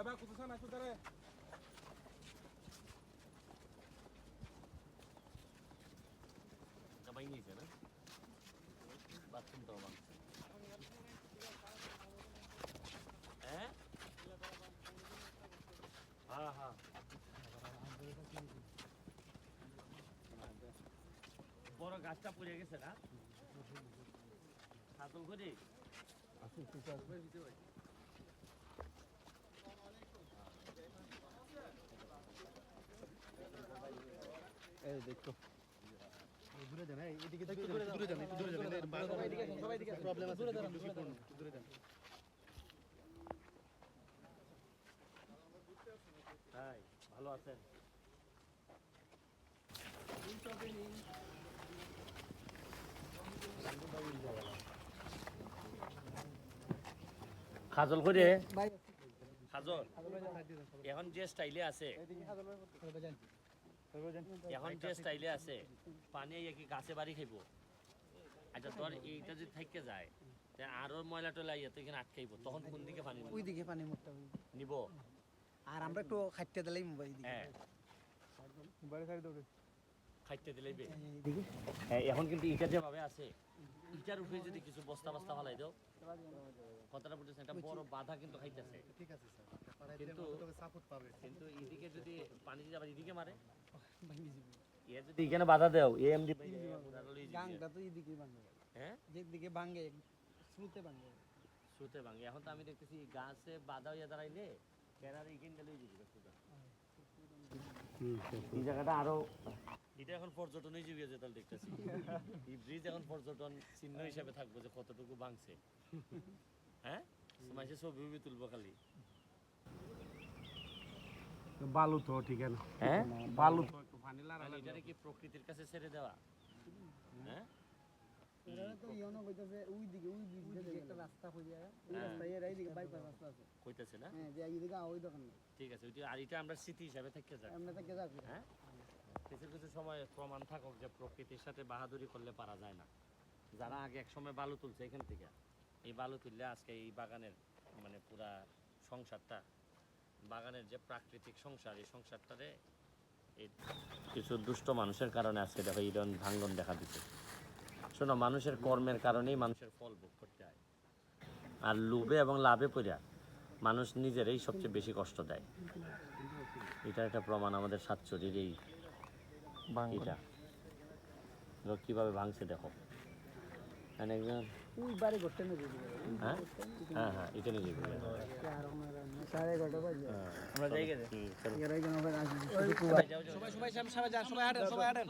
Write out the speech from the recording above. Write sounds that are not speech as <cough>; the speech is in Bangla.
Coba keputusan aku tadi. সবাই নিয়েছে না বাথরুম তো বাংছে হ্যাঁ হ্যাঁ হ্যাঁ বড় গাছটা পড়ে গেছে না সাতল করে এই দেখো দূরে যান এই এদিকে একটু দূরে যান। দূরে যান সবাই এদিকে সবাই এদিকে প্রবলেম আছে দূরে যান দূরে যান। হাই ভালো আছেন? খাজল করে খাজল? এখন যে স্টাইলে আছে। এখন যে স্টাইলে আছে পানি আইয়া কি গাছে বাড়ি খাইব। আচ্ছা তোর এইটা যদি থাইকে যায় তে আরও ময়লা টয়লা ইয়া তো এখানে আটকাইব তখন কোন দিকে পানি ওই দিকে পানি মুখটা নিব? আর আমরা একটু খাইতে দিলেই মোবাইল দিকে হ্যাঁ। বাইরে সাইড দৌড়ে। খাইতে দিলেই বে। হ্যাঁ এখন কিন্তু ইটা যেভাবে আছে ইটার উপরে যদি কিছু বস্তা বস্তা ফালাই দাও কথাটা বলতেছেন একটা বড় বাধা কিন্তু খাইতেছে। ঠিক আছে স্যার। কিন্তু সাপোর্ট পাবে। কিন্তু এদিকে যদি পানি যদি আবার এদিকে মারে যদি এখানে বাধা দেও এ গাংটা তো হ্যাঁ? যেদিকে ভাঙে স্রোতে ভাঙে। সুতে ভাঙে। এখন তো আমি দেখতেছি গাছে বাধা হইয়া দাঁড়াইলে এই জায়গাটা আরও এটা এখন পর্যটন হিসেবে যে তাহলে দেখতেছি। এই ব্রিজ এখন পর্যটন চিহ্ন হিসাবে থাকব যে কতটুকু ভাঙছে। <laughs> হ্যাঁ? মাসে ছবি তুলবো খালি। বালু তো ঠিক আছে। হ্যাঁ? বালু তো। একটু পানি লারা এটারে কি প্রকৃতির কাছে ছেড়ে দেওয়া? হ্যাঁ? এরা তো ইয়নো কইতাছে ওই দিকে ওই দিকে একটা রাস্তা হয়ে। না? হ্যাঁ ঠিক আছে আর এটা আমরা স্মৃতি হিসাবে থেকে হ্যাঁ? কিছু সময় প্রমাণ থাকুক যে প্রকৃতির সাথে বাহাদুরি করলে পারা যায় না। যারা আগে এক সময় বালু তুলছে এখান থেকে। এই বালু তুললে আজকে এই বাগানের মানে পুরা সংসারটা বাগানের যে প্রাকৃতিক সংসার এই সংসারটারে এই কিছু দুষ্ট মানুষের কারণে আজকে দেখো এই ধরনের ভাঙ্গন দেখা দিচ্ছে। শোনো মানুষের কর্মের কারণেই মানুষের ফল ভোগ করতে হয়। আর লোভে এবং লাভে পড়া মানুষ নিজেরই সবচেয়ে বেশি কষ্ট দেয়। এটা একটা প্রমাণ আমাদের সাতচুরির এই এটা। লোক কীভাবে ভাঙছে দেখো। এখানে একজন হ্যাঁ হ্যাঁ হ্যাঁ এটা নিয়ে যাবে আর আমার যাই গেছে এখানে সবাই সবাই সবাই যান সবাই হাঁটেন সবাই হাঁটেন